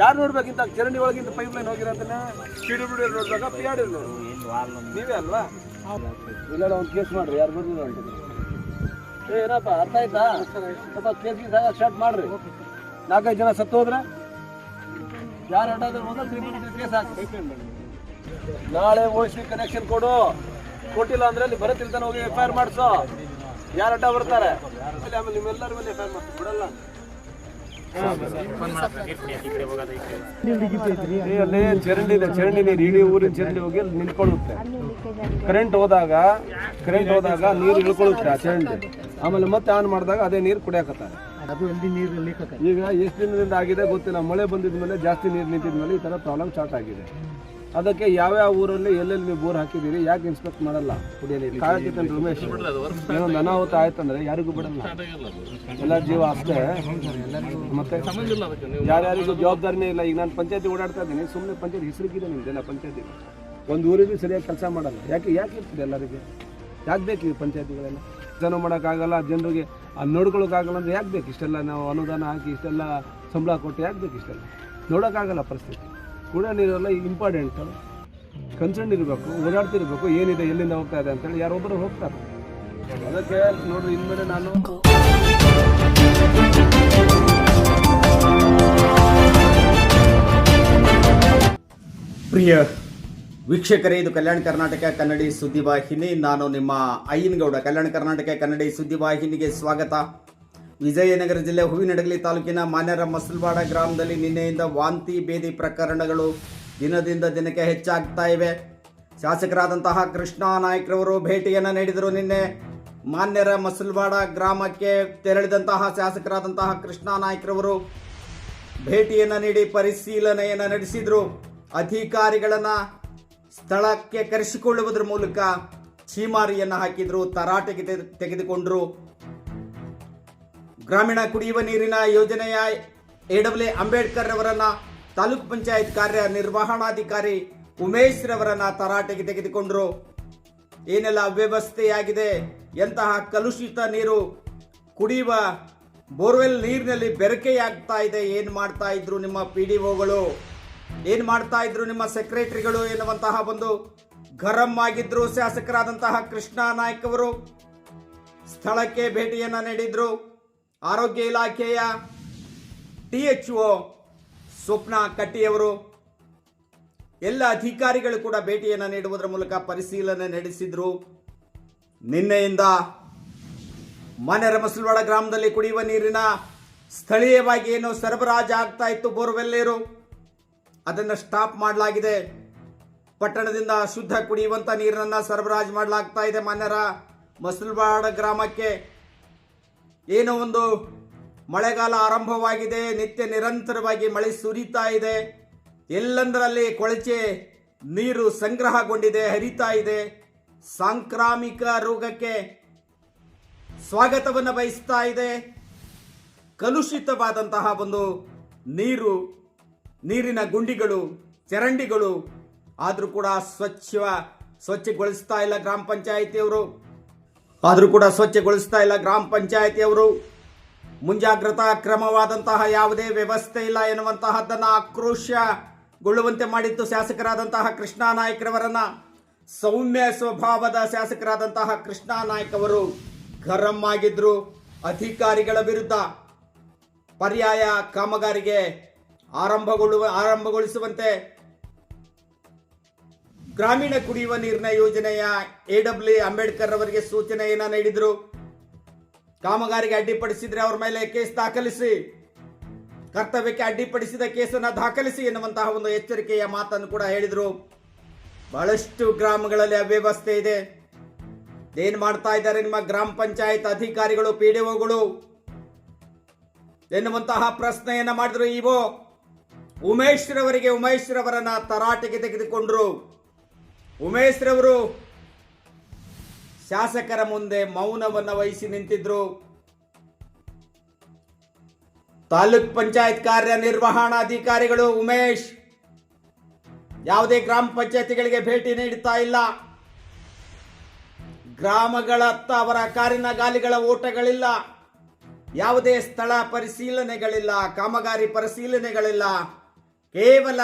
ಯಾರು ನೋಡ್ಬೇಕಿಂತ? ಚರಂಡಿ ಒಳಗಿಂದ pipe line ಹೋಗಿರೋದನ್ನ P W D P R ನೀವೇ ಅಲ್ವಾ? ಇಲ್ಲ ಒಂದು ಕೇಸ್ ಮಾಡ್ರಿ, ಯಾರು ಬರ್ದಿಲ್ಲ ಅಂತ. ಏ, ಏನಪ್ಪ, ಅರ್ಥ ಆಯ್ತಾ? ಸ್ವಲ್ಪ ಕೇಸ್ ಗೀಸ್ ಸ್ಟಾರ್ಟ್ ಮಾಡ್ರಿ. ನಾಲ್ಕೈದು ಜನ ಸತ್ತು ಹೋದ್ರೆ? ಯಾರು ಅಡ್ಡಾದ್ರೆ ಹೋದ್ರೆ ತ್ರಿಬಲ್ ಕೇಸ್ ಹಾಕಿ ನಾಳೆ ಓಸಿ ಕನೆಕ್ಷನ್ ಕೊಡು. ಕೊಟ್ಟಿಲ್ಲ ಅಂದ್ರೆ ಅಲ್ಲಿ ಬರತ್ತಿಲ್ತಾನೆ ಹೋಗಿ ಎಫ್ ಐ ಆರ್ ಮಾಡಿಸೋ. ಯಾರು ಅಡ್ಡ ಬರ್ತಾರೆ? ಆಮೇಲೆ ನಿಮ್ಮೆಲ್ಲರ ಮೇಲೆ ಎಫ್ ಐ ಆರ್ ಬಿಡಲ್ಲ. ಅಲ್ಲಿ ಚರಂಡಿ ಇದೆ. ಚರಂಡಿ ನೀರು ಇಡೀ ಊರಿನ ಚರಂಡಿ ಹೋಗಿ ಅಲ್ಲಿ ನಿಂತ್ಕೊಳ್ಳುತ್ತೆ. ಕರೆಂಟ್ ಹೋದಾಗ ಕರೆಂಟ್ ಹೋದಾಗ ನೀರು ಇಳ್ಕೊಳ್ಳುತ್ತೆ ಆ ಚರಂಡಿ. ಆಮೇಲೆ ಮತ್ತೆ ಆನ್ ಮಾಡಿದಾಗ ಅದೇ ನೀರು ಕುಡಿಯಾಕತ್ತಾರೆ. ಈಗ ಎಷ್ಟು ದಿನದಿಂದ ಆಗಿದೆ ಗೊತ್ತಿಲ್ಲ. ಮಳೆ ಬಂದಿದ್ಮೇಲೆ ಜಾಸ್ತಿ ನೀರು ನಿಂತಿದ್ಮೇಲೆ ಈ ಥರ ಪ್ರಾಬ್ಲಮ್ ಸ್ಟಾರ್ಟ್ ಆಗಿದೆ. ಅದಕ್ಕೆ ಯಾವ್ಯಾವ ಊರಲ್ಲಿ ಎಲ್ಲೆಲ್ಲಿ ನೀವು ಬೋರ್ ಹಾಕಿದ್ದೀರಿ, ಯಾಕೆ ಇನ್ಸ್ಪೆಕ್ಟ್ ಮಾಡಲ್ಲ? ಕುಡಿಯೋ ನೀರು. ಕಾಯಕಿತ್ತಂದ್ರೆ ರಮೇಶ್ ಏನೊಂದು ಅನಾಹುತ ಆಯ್ತಂದ್ರೆ ಯಾರಿಗೂ ಬಿಡಲ್ಲ. ಎಲ್ಲ ಜೀವ ಅಷ್ಟೇ. ಮತ್ತೆ ಯಾರ್ಯಾರಿಗೂ ಜವಾಬ್ದಾರಿನೇ ಇಲ್ಲ. ಈಗ ನಾನು ಪಂಚಾಯತಿ ಓಡಾಡ್ತಾ ಇದ್ದೀನಿ. ಸುಮ್ಮನೆ ಪಂಚಾಯತ್ ಹೆಸರಿಗಿದೆ ನಿಮ್ದೆಲ್ಲ ಪಂಚಾಯತಿ. ಒಂದು ಊರಿಗೂ ಸರಿಯಾಗಿ ಕೆಲಸ ಮಾಡಲ್ಲ. ಯಾಕೆ ಯಾಕೆ ಇರ್ತದೆ ಎಲ್ಲರಿಗೆ? ಯಾಕೆ ಬೇಕು ಈ ಪಂಚಾಯತಿಗಳೆಲ್ಲ? ಜನ ಮಾಡೋಕ್ಕಾಗಲ್ಲ, ಜನರಿಗೆ ನೋಡ್ಕೊಳಕ್ಕಾಗಲ್ಲ ಅಂದ್ರೆ ಯಾಕೆ ಬೇಕು? ಇಷ್ಟೆಲ್ಲ ನಾವು ಅನುದಾನ ಹಾಕಿ, ಇಷ್ಟೆಲ್ಲ ಸಂಬಳ ಕೊಟ್ಟು ಯಾಕೆ ಬೇಕು ಇಷ್ಟೆಲ್ಲ? ನೋಡೋಕ್ಕಾಗಲ್ಲ ಪರಿಸ್ಥಿತಿ. ಕುಡಿಯೋ ನೀರೆಲ್ಲ ಇಂಪಾರ್ಟೆಂಟ್ ಕನ್ಸರ್ನ್ ಇರಬೇಕು, ಓಡಾಡ್ತಿರ್ಬೇಕು, ಏನಿದೆ, ಎಲ್ಲಿಂದ ಹೋಗ್ತಾ ಇದೆ ಅಂತೇಳಿ ಯಾರೊಬ್ಬರು ಹೋಗ್ತಾರೆ. ಅದಕ್ಕೆ ನೋಡ್ರಿ, ಇನ್ಮೇಲೆ ನಾನು ಪ್ರಿಯ ವೀಕ್ಷಕರೇ, ಇದು ಕಲ್ಯಾಣ ಕರ್ನಾಟಕ ಕನ್ನಡಿ ಸುದ್ದಿವಾಹಿನಿ. ನಾನು ನಿಮ್ಮ ಅಯ್ಯನಗೌಡ, ಕಲ್ಯಾಣ ಕರ್ನಾಟಕ ಕನ್ನಡಿ ಸುದ್ದಿವಾಹಿನಿಗೆ ಸ್ವಾಗತ. ವಿಜಯನಗರ ಜಿಲ್ಲೆ ಹೂವಿನಡಗಲಿ ತಾಲೂಕಿನ ಮಾನ್ಯರ ಮಸಲ್ವಾಡ ಗ್ರಾಮದಲ್ಲಿ ನಿನ್ನೆಯಿಂದ ವಾಂತಿ ಭೇದಿ ಪ್ರಕರಣಗಳು ದಿನದಿಂದ ದಿನಕ್ಕೆ ಹೆಚ್ಚಾಗ್ತಾ ಇವೆ. ಶಾಸಕರಾದಂತಹ ಕೃಷ್ಣ ನಾಯ್ಕರವರು ಭೇಟಿಯನ್ನು ನೀಡಿದರು. ನಿನ್ನೆ ಮಾನ್ಯರ ಮಸಲ್ವಾಡ ಗ್ರಾಮಕ್ಕೆ ತೆರಳಿದಂತಹ ಶಾಸಕರಾದಂತಹ ಕೃಷ್ಣ ನಾಯ್ಕರವರು ಭೇಟಿಯನ್ನು ನೀಡಿ ಪರಿಶೀಲನೆಯನ್ನು ನಡೆಸಿದ್ರು. ಅಧಿಕಾರಿಗಳನ್ನ ಸ್ಥಳಕ್ಕೆ ಕರೆಸಿಕೊಳ್ಳುವುದರ ಮೂಲಕ ಛೀಮಾರಿಯನ್ನು ಹಾಕಿದ್ರು, ತರಾಟೆಗೆ ತೆಗೆದುಕೊಂಡರು. ತೆಗೆದುಕೊಂಡ್ರು ಗ್ರಾಮೀಣ ಕುಡಿಯುವ ನೀರಿನ ಯೋಜನೆಯ ಎಡಬ್ಲ್ಯೂ ಅಂಬೇಡ್ಕರ್ ಅವರನ್ನ ತಾಲೂಕು ಪಂಚಾಯತ್ ಕಾರ್ಯ ನಿರ್ವಹಣಾಧಿಕಾರಿ ಉಮೇಶ್ ರವರನ್ನ ತರಾಟೆಗೆ ತೆಗೆದುಕೊಂಡ್ರು. ಏನೆಲ್ಲ ಅವ್ಯವಸ್ಥೆಯಾಗಿದೆ? ಎಂತಹ ಕಲುಷಿತ ನೀರು ಕುಡಿಯುವ ಬೋರ್ವೆಲ್ ನೀರಿನಲ್ಲಿ ಬೆರಕೆಯಾಗ್ತಾ ಇದೆ, ಏನ್ ಮಾಡ್ತಾ ಇದ್ರು ನಿಮ್ಮ ಪಿ ಡಿ ಒಗಳು? ಏನ್ ಮಾಡ್ತಾ ಇದ್ರು ನಿಮ್ಮ ಸೆಕ್ರೆಟರಿಗಳು ಎನ್ನುವಂತಹ ಒಂದು ಗರಂ ಆಗಿದ್ರು ಶಾಸಕರಾದಂತಹ ಕೃಷ್ಣ ನಾಯ್ಕ್ ಅವರು. ಸ್ಥಳಕ್ಕೆ ಭೇಟಿಯನ್ನ ನೀಡಿದ್ರು. ಆರೋಗ್ಯ ಇಲಾಖೆಯ ಟಿ ಎಚ್ ಒ ಸ್ವಪ್ನ ಕಟ್ಟಿಯವರು, ಎಲ್ಲ ಅಧಿಕಾರಿಗಳು ಕೂಡ ಭೇಟಿಯನ್ನು ನೀಡುವುದರ ಮೂಲಕ ಪರಿಶೀಲನೆ ನಡೆಸಿದ್ರು. ನಿನ್ನೆಯಿಂದ ಮಾನ್ಯರ ಮಸಲ್ವಾಡ ಗ್ರಾಮದಲ್ಲಿ ಕುಡಿಯುವ ನೀರಿನ ಸ್ಥಳೀಯವಾಗಿ ಏನು ಸರಬರಾಜು ಆಗ್ತಾ ಇತ್ತು ಬೋರ್ವೆಲ್ ನೀರು ಅದನ್ನು ಸ್ಟಾಪ್ ಮಾಡಲಾಗಿದೆ. ಪಟ್ಟಣದಿಂದ ಶುದ್ಧ ಕುಡಿಯುವಂತ ನೀರನ್ನು ಸರಬರಾಜು ಮಾಡಲಾಗ್ತಾ ಇದೆ ಮನ್ನರ ಮಸಲ್ವಾಡ ಗ್ರಾಮಕ್ಕೆ. ಏನೋ ಒಂದು ಮಳೆಗಾಲ ಆರಂಭವಾಗಿದೆ, ನಿತ್ಯ ನಿರಂತರವಾಗಿ ಮಳೆ ಸುರಿತಾ ಇದೆ. ಎಲ್ಲಂದರಲ್ಲಿ ಕೊಳಚೆ ನೀರು ಸಂಗ್ರಹಗೊಂಡಿದೆ, ಹರಿತಾ ಇದೆ. ಸಾಂಕ್ರಾಮಿಕ ರೋಗಕ್ಕೆ ಸ್ವಾಗತವನ್ನು ಬಯಸ್ತಾ ಇದೆ. ಕಲುಷಿತವಾದಂತಹ ಒಂದು ನೀರು, ನೀರಿನ ಗುಂಡಿಗಳು, ಚರಂಡಿಗಳು ಆದರೂ ಕೂಡ ಸ್ವಚ್ಛ ಸ್ವಚ್ಛಗೊಳಿಸ್ತಾ ಇಲ್ಲ ಗ್ರಾಮ ಪಂಚಾಯಿತಿಯವರು. ಆದರೂ ಕೂಡ ಸ್ವಚ್ಛಗೊಳಿಸ್ತಾ ಇಲ್ಲ ಗ್ರಾಮ ಪಂಚಾಯಿತಿಯವರು. ಮುಂಜಾಗ್ರತಾ ಕ್ರಮವಾದಂತಹ ಯಾವುದೇ ವ್ಯವಸ್ಥೆ ಇಲ್ಲ ಎನ್ನುವಂತಹದ್ದನ್ನು ಆಕ್ರೋಶಗೊಳ್ಳುವಂತೆ ಮಾಡಿತ್ತು ಶಾಸಕರಾದಂತಹ ಕೃಷ್ಣ ನಾಯ್ಕರವರನ್ನ. ಸೌಮ್ಯ ಸ್ವಭಾವದ ಶಾಸಕರಾದಂತಹ ಕೃಷ್ಣ ನಾಯ್ಕ ಅವರು ಗರಂ ಆಗಿದ್ರು. ಅಧಿಕಾರಿಗಳ ವಿರುದ್ಧ ಪರ್ಯಾಯ ಕಾಮಗಾರಿಗೆ ಆರಂಭಗೊಳ್ಳುವ ಆರಂಭಗೊಳಿಸುವಂತೆ ಗ್ರಾಮೀಣ ಕುಡಿಯುವ ನೀರಿನ ಯೋಜನೆಯ ಎಡಬ್ಲ್ಯೂ ಅಂಬೇಡ್ಕರ್ ಅವರಿಗೆ ಸೂಚನೆಯನ್ನ ನೀಡಿದ್ರು. ಕಾಮಗಾರಿಗೆ ಅಡ್ಡಿಪಡಿಸಿದ್ರೆ ಅವರ ಮೇಲೆ ಕೇಸ್ ದಾಖಲಿಸಿ. ಕರ್ತವ್ಯಕ್ಕೆ ಅಡ್ಡಿಪಡಿಸಿದ ಕೇಸನ್ನ ದಾಖಲಿಸಿ ಎನ್ನುವಂತಹ ಒಂದು ಎಚ್ಚರಿಕೆಯ ಮಾತನ್ನು ಕೂಡ ಹೇಳಿದ್ರು. ಬಹಳಷ್ಟು ಗ್ರಾಮಗಳಲ್ಲಿ ಅವ್ಯವಸ್ಥೆ ಇದೆ. ಏನ್ ಮಾಡ್ತಾ ಇದ್ದಾರೆ ನಿಮ್ಮ ಗ್ರಾಮ ಪಂಚಾಯತ್ ಅಧಿಕಾರಿಗಳು, ಪಿ ಡಿ ಒಗಳು? ಎನ್ನುವಂತಹ ಪ್ರಶ್ನೆಯನ್ನ ಮಾಡಿದ್ರು ಇವೋ ಉಮೇಶ್ ರವರಿಗೆ ಉಮೇಶ್ ರವರನ್ನ ತರಾಟೆಗೆ ತೆಗೆದುಕೊಂಡ್ರು. ಉಮೇಶ್ ರವರು ಶಾಸಕರ ಮುಂದೆ ಮೌನವನ್ನು ವಹಿಸಿ ನಿಂತಿದ್ರು. ತಾಲೂಕ್ ಪಂಚಾಯತ್ ಕಾರ್ಯನಿರ್ವಹಣಾಧಿಕಾರಿಗಳು ಉಮೇಶ್ ಯಾವುದೇ ಗ್ರಾಮ ಪಂಚಾಯತಿಗಳಿಗೆ ಭೇಟಿ ನೀಡುತ್ತಾ ಇಲ್ಲ. ಗ್ರಾಮಗಳತ್ತ ಅವರ ಕಾರಿನ ಗಾಲಿಗಳ ಓಟಗಳಿಲ್ಲ. ಯಾವುದೇ ಸ್ಥಳ ಪರಿಶೀಲನೆಗಳಿಲ್ಲ, ಕಾಮಗಾರಿ ಪರಿಶೀಲನೆಗಳಿಲ್ಲ. ಕೇವಲ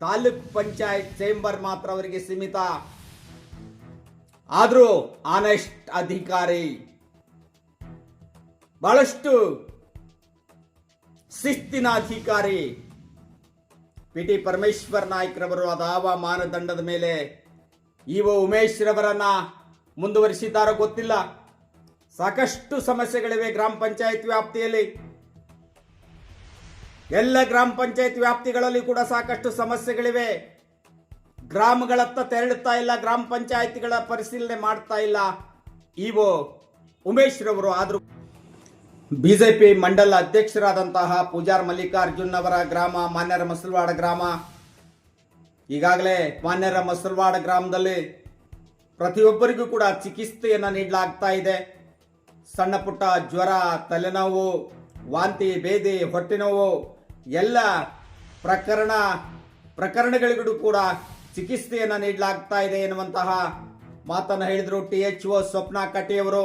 ತಾಲೂಕ್ ಪಂಚಾಯತ್ ಚೇಂಬರ್ ಮಾತ್ರ ಅವರಿಗೆ ಸೀಮಿತ. ಆದರೂ ಆನೆಸ್ಟ್ ಅಧಿಕಾರಿ ಬಹಳಷ್ಟು ಶಿಸ್ತಿನ ಅಧಿಕಾರಿ ಪಿ ಟಿ ಪರಮೇಶ್ವರ್ ನಾಯ್ಕರವರು ಅದಾವ ಮಾನದಂಡದ ಮೇಲೆ ಇವ ಉಮೇಶ್ ರವರನ್ನ ಮುಂದುವರಿಸಿದ್ದಾರೋ ಗೊತ್ತಿಲ್ಲ. ಸಾಕಷ್ಟು ಸಮಸ್ಯೆಗಳಿವೆ ಗ್ರಾಮ ಪಂಚಾಯತ್ ವ್ಯಾಪ್ತಿಯಲ್ಲಿ. ಎಲ್ಲ ಗ್ರಾಮ ಪಂಚಾಯತ್ ವ್ಯಾಪ್ತಿಗಳಲ್ಲಿ ಕೂಡ ಸಾಕಷ್ಟು ಸಮಸ್ಯೆಗಳಿವೆ. ಗ್ರಾಮಗಳತ್ತ ತೆರಳುತ್ತಾ ಇಲ್ಲ, ಗ್ರಾಮ ಪಂಚಾಯತ್ಗಳ ಪರಿಶೀಲನೆ ಮಾಡ್ತಾ ಇಲ್ಲ. ಇವು ಉಮೇಶ್ ರವರು ಆದರೂ ಬಿಜೆಪಿ ಮಂಡಲ ಅಧ್ಯಕ್ಷರಾದಂತಹ ಪೂಜಾರ್ ಮಲ್ಲಿಕಾರ್ಜುನ್ ಅವರ ಗ್ರಾಮ, ಮಾನ್ಯರ ಮಸಲ್ವಾಡ ಗ್ರಾಮ. ಈಗಾಗಲೇ ಮಾನ್ಯರ ಮಸಲ್ವಾಡ ಗ್ರಾಮದಲ್ಲಿ ಪ್ರತಿಯೊಬ್ಬರಿಗೂ ಕೂಡ ಚಿಕಿತ್ಸೆಯನ್ನು ನೀಡಲಾಗ್ತಾ ಇದೆ. ಸಣ್ಣ ಪುಟ್ಟ ಜ್ವರ, ತಲೆನೋವು, ವಾಂತಿ, ಬೇದಿ, ಹೊಟ್ಟೆ ನೋವು ಎಲ್ಲ ಪ್ರಕರಣ, ಪ್ರಕರಣಗಳಿಗೂ ಕೂಡ ಚಿಕಿತ್ಸೆಯನ್ನು ನೀಡಲಾಗ್ತಾ ಇದೆ ಎನ್ನುವಂತಹ ಮಾತನ್ನು ಹೇಳಿದರು ಟಿ ಎಚ್ ಒ ಸ್ವಪ್ನ ಕಟ್ಟಿಯವರು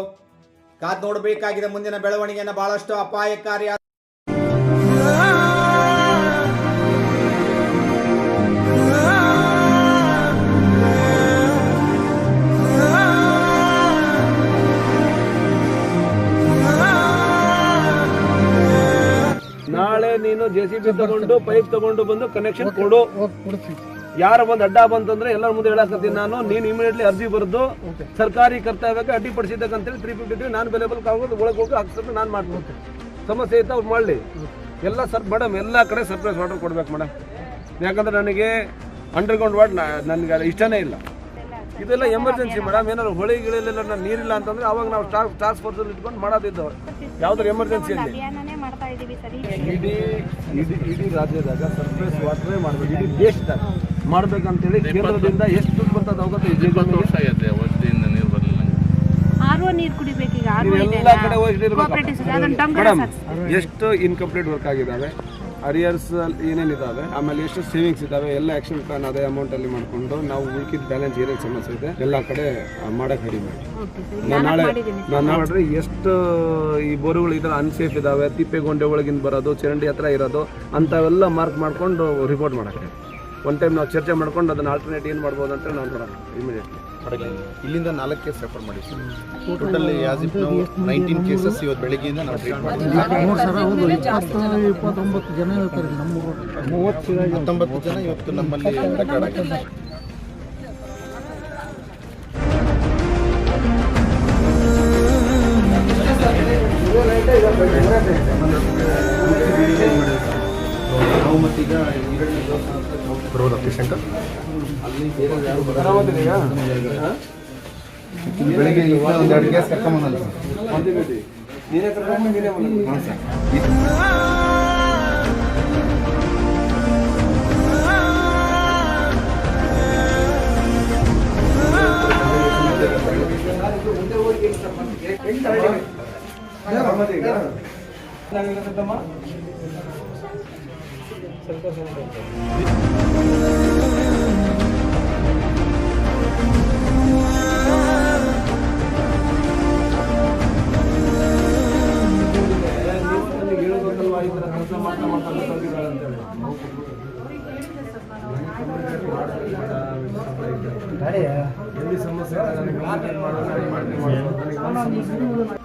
ಕಾದ್ ನೋಡಬೇಕಾಗಿದೆ ಮುಂದಿನ ಬೆಳವಣಿಗೆಯನ್ನು ಬಹಳಷ್ಟು ಅಪಾಯಕಾರಿ ನಾಳೆ ನೀನು ಜೆ ಸಿ ಬಿ ತಗೊಂಡು ಪೈಪ್ ತಗೊಂಡು ಬಂದು ಕನೆಕ್ಷನ್ ಕೊಡು. ಯಾರ ಬಂದು ಅಡ್ಡ ಬಂತಂದ್ರೆ ಎಲ್ಲರ ಮುಂದೆ ಹೇಳಕತ್ತೀನಿ ನಾನು. ನೀನು ಇಮಿಡಿಯೇಟ್ಲಿ ಅರ್ಜಿ ಬರೆದು ಸರ್ಕಾರಿ ಕರ್ತವ್ಯಕ್ಕೆ ಅಡ್ಡಿಪಡಿಸಿದ್ದಕ್ಕಂತೇಳಿ ತ್ರೀ ಫಿಫ್ಟಿ ನಾನು ಬೆಲೆಬಲ್ ಆಗೋದು ಒಳಗೆ ಹೋಗಿ ಹಾಕ್ಸೋದು ನಾನು ಮಾಡ್ಬೋದು ಸಮಸ್ಯೆ ಇತ್ತು ಅವ್ರು ಮಾಡಲಿ. ಎಲ್ಲ ಸರ್ ಮೇಡಮ್ ಎಲ್ಲ ಕಡೆ ಸರ್ಪ್ರೈಸ್ ವಾಟರ್ ಕೊಡ್ಬೇಕು ಮೇಡಮ್ ಯಾಕಂದ್ರೆ ನನಗೆ ಅಂಡರ್ಗ್ರೌಂಡ್ ವಾಟ್ ನನಗೆ ಇಷ್ಟನೇ ಇಲ್ಲ. ಇದೆಲ್ಲ ಎಮರ್ಜೆನ್ಸಿ ಮೇಡಮ್. ಏನಾದ್ರು ಹೊಳಿ ಗಿಳಿಲೆಲ್ಲ ನೀರಿಲ್ಲ ಅಂತಂದ್ರೆ ಅವಾಗ ನಾವು ಟಾಸ್ಕ್ ಟಾಸ್ಕ್ ಫೋರ್ಸ್ ಇಟ್ಕೊಂಡು ಮಾಡೋದಿದ್ದು ಯಾವ್ದಾರು ಎಮರ್ಜೆನ್ಸಿ ಅಲ್ಲಿ. ಮಾಡ್ತಾ ಇದೀವಿ ಸರಿ ಇಡೀ ಇಡೀ ಇಡೀ ರಾಜ್ಯದಾಗ ಸರ್ಫೇಸ್ ವಾಟರೇ ಮಾಡಬೇಕು. ಇಡೀ ದೇಶದಾಗ ಮಾಡ್ಬೇಕಂತೇಳಿ ಕೇಂದ್ರದಿಂದ ಎಷ್ಟು ದುಡ್ಡು ಬರ್ತದೆ? ವರ್ಷ ನೀರು ಬರಲಿಲ್ಲ ಆರ್ ನೀರು ಕುಡಿಬೇಕು ಈಗ ಆರ್ ಓ ಎಲ್ಲ ಕಡೆ ಹೋಗಿ ಮೇಡಮ್ ಎಷ್ಟು ಇನ್ಕಂಪ್ಲೀಟ್ ವರ್ಕ್ ಆಗಿದ್ದಾವೆ? ಅರಿಯರ್ಸ್ ಏನೇನಿದಾವೆ ಆಮೇಲೆ ಎಷ್ಟು ಸೇವಿಂಗ್ಸ್ ಇದಾವೆ ಎಲ್ಲ ಆಕ್ಷನ್ ಪ್ಲಾನ್ ಅದೇ ಅಮೌಂಟ್ ಅಲ್ಲಿ ಮಾಡ್ಕೊಂಡು ನಾವು ಉಳ್ಕಿದ ಬ್ಯಾಲೆನ್ಸ್ ಏನೇನು ಸಮಸ್ಯೆ ಇದೆ ಎಲ್ಲ ಕಡೆ ಮಾಡಕ್ ರೆಡಿ ಮಾಡಿ. ನಾನು ನಾಳೆ ನಾನು ನೋಡ್ರಿ ಎಷ್ಟು ಈ ಬೋರುಗಳು ಇದ್ರೆ ಅನ್ಸೇಫ್ ಇದಾವೆ ತಿಪ್ಪೆಗೊಂಡೆ ಒಳಗಿಂದ ಬರೋದು ಚರಂಡಿ ಹತ್ರ ಇರೋದು ಅಂಥವೆಲ್ಲ ಮಾರ್ಕ್ ಮಾಡ್ಕೊಂಡು ರಿಪೋರ್ಟ್ ಮಾಡಕ್ಕೆ ಒನ್ ಟೈಮ್ ನಾವು ಚರ್ಚೆ ಮಾಡ್ಕೊಂಡು ಅದನ್ನ ಆಲ್ಟರ್ನೇಟ್ ಏನು ಮಾಡ್ಬೋದು ಅಂತ ನಾವು ನೋಡೋಣ ಇಮಿಡಿಯೇಟ್ಲಿ ಇಲ್ಲಿಂದ ನಾಲ್ಕು ಕೇಸ್ ರೆಫರ್ ಮಾಡಿ ಟೋಟಲ್ ಆಸ್ ಇಫ್ ನಾವು ನೈನ್ಟೀನ್ ಕೇಸಸ್ ಇವತ್ತು ಬೆಳಗ್ಗೆಯಿಂದ ನಾವು ಟ್ರೀಟ್ ಮಾಡಿದ್ದೀವಿ ಹತ್ತೊಂಬತ್ತು ಜನ ಇವತ್ತು ನಮ್ಮಲ್ಲಿ ರೆಕಾರ್ಡ್ ಆಗಿದೆ ಅಭಿಷೇಕ ಆರಾಮದಿದೆಯಾ ಬೆಳಿಗ್ಗೆ ಒಂದು ಎರಡು ಕೇಸ್ ಕರ್ಕೊಂಬಂದಲ್ಲ ನೀನೇ ಕರ್ಕೊಂಡು ನೀನೇ ಮನೆ ಎಲ್ಲಿ ಸಮಸ್ಯೆ ಇದೆ ನನಗೆ communicate ಮಾಡು, ನಾನು ಮಾಡ್ತೀನಿ, ಮಾಡ್ತೀನಿ. ನನಗೆ ಒಂದು ಸಮಸ್ಯೆ ಇಲ್ಲ.